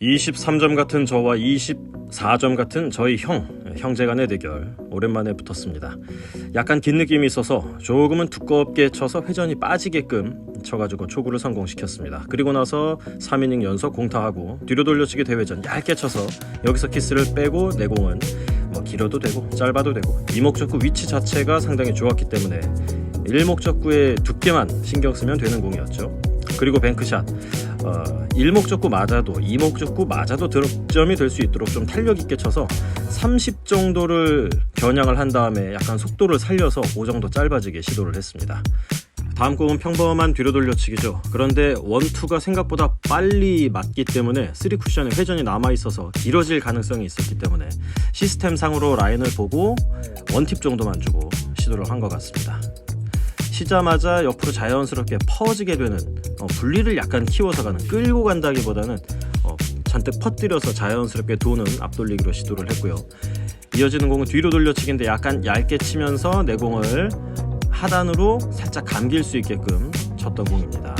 23점 같은 저와 24점 같은 저희 형, 형제 간의 대결 오랜만에 붙었습니다. 약간 긴 느낌이 있어서 조금은 두껍게 쳐서 회전이 빠지게끔 쳐가지고 초구를 성공시켰습니다. 그리고 나서 3이닝 연속 공타하고 뒤로 돌려치기 대회전 얇게 쳐서 여기서 키스를 빼고 내공은 뭐 길어도 되고 짧아도 되고 이목적구 위치 자체가 상당히 좋았기 때문에 일목적구의 두께만 신경 쓰면 되는 공이었죠. 그리고 뱅크샷 어, 일목적구 맞아도 이목적구 맞아도 득점이 될 수 있도록 좀 탄력 있게 쳐서 30 정도를 겨냥을 한 다음에 약간 속도를 살려서 5 정도 짧아지게 시도를 했습니다. 다음 곡은 평범한 뒤로 돌려치기죠. 그런데 원투가 생각보다 빨리 맞기 때문에 3쿠션의 회전이 남아 있어서 길어질 가능성이 있었기 때문에 시스템상으로 라인을 보고 원팁 정도만 주고 시도를 한 것 같습니다. 치자마자 옆으로 자연스럽게 퍼지게 되는 어, 분리를 약간 키워서 가는 끌고 간다기보다는 어, 잔뜩 퍼뜨려서 자연스럽게 도는 앞돌리기로 시도를 했고요. 이어지는 공은 뒤로 돌려치기인데 약간 얇게 치면서 내 공을 하단으로 살짝 감길 수 있게끔 쳤던 공입니다.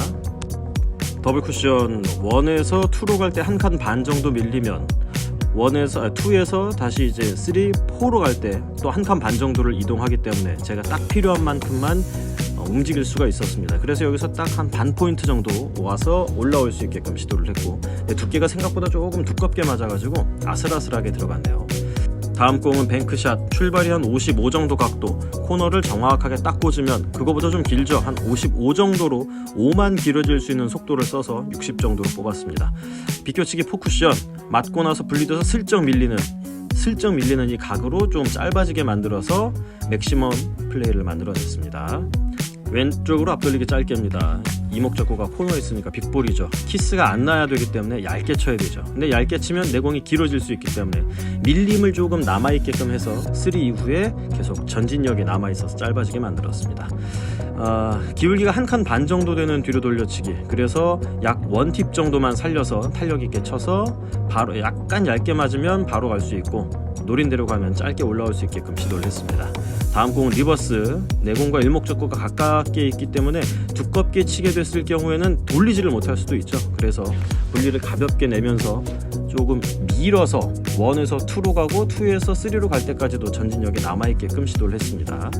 더블 쿠션 원에서 투로 갈 때 한 칸 반 정도 밀리면 원에서 아, 투에서 다시 이제 3, 4로 갈 때 또 한 칸 반 정도를 이동하기 때문에 제가 딱 필요한 만큼만 어, 움직일 수가 있었습니다. 그래서 여기서 딱 한 반 포인트 정도 와서 올라올 수 있게끔 시도를 했고 두께가 생각보다 조금 두껍게 맞아가지고 아슬아슬하게 들어갔네요. 다음 공은 뱅크샷. 출발이 한 55 정도 각도. 코너를 정확하게 딱 꽂으면 그거보다 좀 길죠. 한 55 정도로 5만 길어질 수 있는 속도를 써서 60 정도로 뽑았습니다. 비껴치기 포쿠션. 맞고 나서 분리돼서 슬쩍 밀리는 슬쩍 밀리는 이 각으로 좀 짧아지게 만들어서 맥시멈 플레이를 만들어냈습니다 왼쪽으로 앞돌리기 짧게입니다. 이목적구가 코너에 있으니까 빅볼이죠. 키스가 안 나야 되기 때문에 얇게 쳐야 되죠. 근데 얇게 치면 내공이 길어질 수 있기 때문에 밀림을 조금 남아있게끔 해서 3 이후에 계속 전진력이 남아있어서 짧아지게 만들었습니다. 어, 기울기가 한 칸 반 정도 되는 뒤로 돌려치기 그래서 약 원팁 정도만 살려서 탄력 있게 쳐서 바로 약간 얇게 맞으면 바로 갈 수 있고 노린 대로 가면 짧게 올라올 수 있게끔 시도를 했습니다. 다음 공은 리버스 내공과 일목적구가 가깝게 있기 때문에 두껍게 치게 됐을 경우에는 돌리지를 못할 수도 있죠. 그래서 분리를 가볍게 내면서 조금 밀어서 원에서 투로 가고 투에서 쓰리로 갈 때까지도 전진력이 남아있게끔 시도를 했습니다.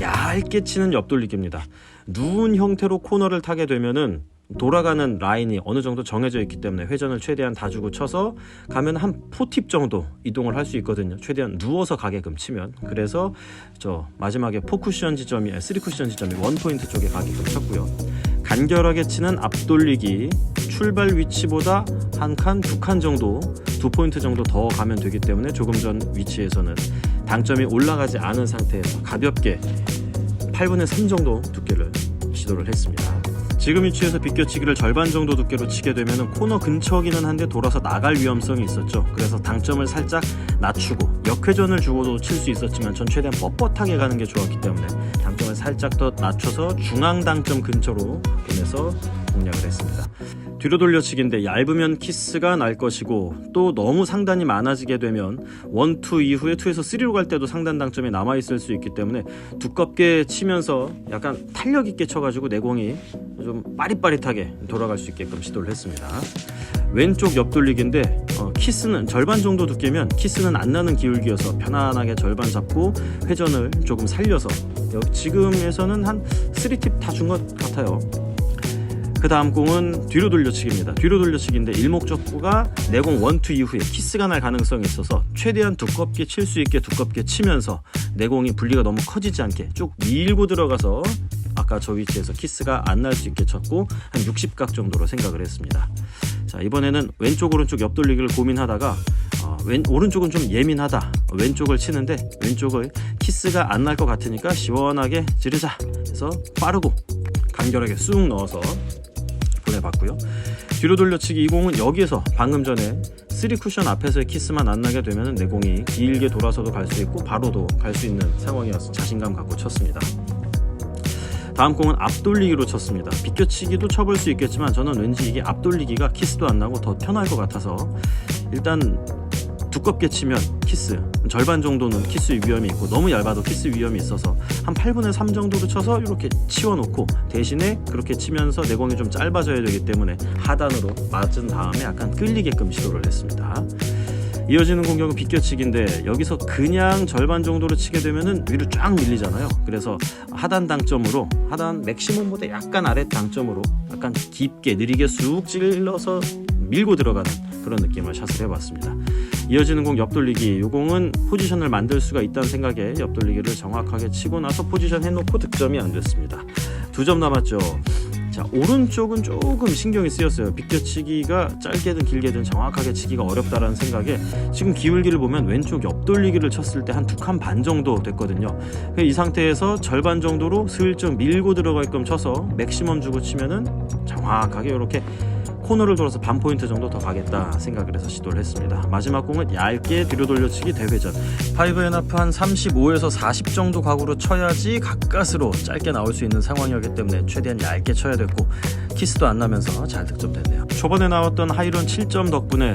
얇게 치는 옆돌리기입니다. 누운 형태로 코너를 타게 되면은 돌아가는 라인이 어느 정도 정해져 있기 때문에 회전을 최대한 다 주고 쳐서 가면 한 포팁 정도 이동을 할 수 있거든요. 최대한 누워서 가게끔 치면 그래서 저 마지막에 포쿠션 지점이 아니, 3쿠션 지점이 원 포인트 쪽에 가게끔 쳤고요. 간결하게 치는 앞돌리기 출발 위치보다 한 칸, 두 칸 정도, 두 포인트 정도 더 가면 되기 때문에 조금 전 위치에서는 당점이 올라가지 않은 상태에서 가볍게 8분의 3 정도 두께를 시도를 했습니다. 지금 위치에서 비껴치기를 절반 정도 두께로 치게 되면 코너 근처기는 한데 돌아서 나갈 위험성이 있었죠. 그래서 당점을 살짝 낮추고 역회전을 주고도 칠 수 있었지만 전 최대한 뻣뻣하게 가는 게 좋았기 때문에 당점을 살짝 더 낮춰서 중앙 당점 근처로 보내서 공략을 했습니다. 뒤로 돌려치기인데 얇으면 키스가 날 것이고 또 너무 상단이 많아지게 되면 원, 투 이후에 투에서 쓰리로 갈 때도 상단 당점이 남아 있을 수 있기 때문에 두껍게 치면서 약간 탄력 있게 쳐가지고 내공이 좀 빠릿빠릿하게 돌아갈 수 있게끔 시도를 했습니다. 왼쪽 옆돌리기인데 어, 키스는 절반 정도 두께면 키스는 안 나는 기울기여서 편안하게 절반 잡고 회전을 조금 살려서 지금에서는 한 3팁 다 준 것 같아요. 그 다음 공은 뒤로 돌려치기입니다. 뒤로 돌려치기인데 일목적구가 내공 원투 이후에 키스가 날 가능성이 있어서 최대한 두껍게 칠 수 있게 두껍게 치면서 내공이 분리가 너무 커지지 않게 쭉 밀고 들어가서 아까 저 위치에서 키스가 안 날 수 있게 쳤고 한 60각 정도로 생각을 했습니다. 자 이번에는 왼쪽 오른쪽 옆돌리기를 고민하다가 어, 왼, 오른쪽은 좀 예민하다 왼쪽을 치는데 왼쪽을 키스가 안 날 것 같으니까 시원하게 지르자 해서 빠르고 간결하게 쑥 넣어서 봤고요. 뒤로 돌려치기 20은 여기에서 방금 전에 3쿠션 앞에서의 키스만 안 나게 되면 내공이 길게 돌아서도 갈 수 있고 바로도 갈 수 있는 상황이어서 자신감 갖고 쳤습니다. 다음 공은 앞돌리기로 쳤습니다. 비껴치기도 쳐볼 수 있겠지만 저는 왠지 이게 앞돌리기가 키스도 안 나고 더 편할 것 같아서 일단 두껍게 치면 키스 절반 정도는 키스 위험이 있고 너무 얇아도 키스 위험이 있어서 한 8분의 3 정도로 쳐서 이렇게 치워놓고 대신에 그렇게 치면서 내공이 좀 짧아져야 되기 때문에 하단으로 맞은 다음에 약간 끌리게끔 시도를 했습니다. 이어지는 공격은 비껴치기인데 여기서 그냥 절반 정도로 치게 되면은 위로 쫙 밀리잖아요. 그래서 하단 당점으로 하단 맥시멈보다 약간 아래 당점으로 약간 깊게 느리게 쑥 찔러서 밀고 들어가는 그런 느낌을 샷을 해봤습니다. 이어지는 공 옆돌리기. 이 공은 포지션을 만들 수가 있다는 생각에 옆돌리기를 정확하게 치고 나서 포지션 해놓고 득점이 안 됐습니다. 두 점 남았죠. 자 오른쪽은 조금 신경이 쓰였어요. 비껴치기가 짧게든 길게든 정확하게 치기가 어렵다라는 생각에 지금 기울기를 보면 왼쪽 옆돌리기를 쳤을 때 한 두 칸 반 정도 됐거든요. 이 상태에서 절반 정도로 슬쩍 밀고 들어갈끔 쳐서 맥시멈 주고 치면은 정확하게 이렇게 코너를 돌아서 반 포인트 정도 더 가겠다 생각을 해서 시도를 했습니다. 마지막 공은 얇게 뒤로 돌려치기 대회전. 파이브 앤하프 한 35에서 40 정도 각으로 쳐야지 가까스로 짧게 나올 수 있는 상황이었기 때문에 최대한 얇게 쳐야 됐고 키스도 안 나면서 잘 득점됐네요. 초반에 나왔던 하이런 7점 덕분에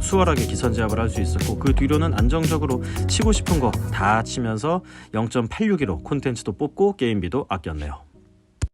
수월하게 기선 제압을 할 수 있었고 그 뒤로는 안정적으로 치고 싶은 거 다 치면서 0.861로 콘텐츠도 뽑고 게임비도 아꼈네요.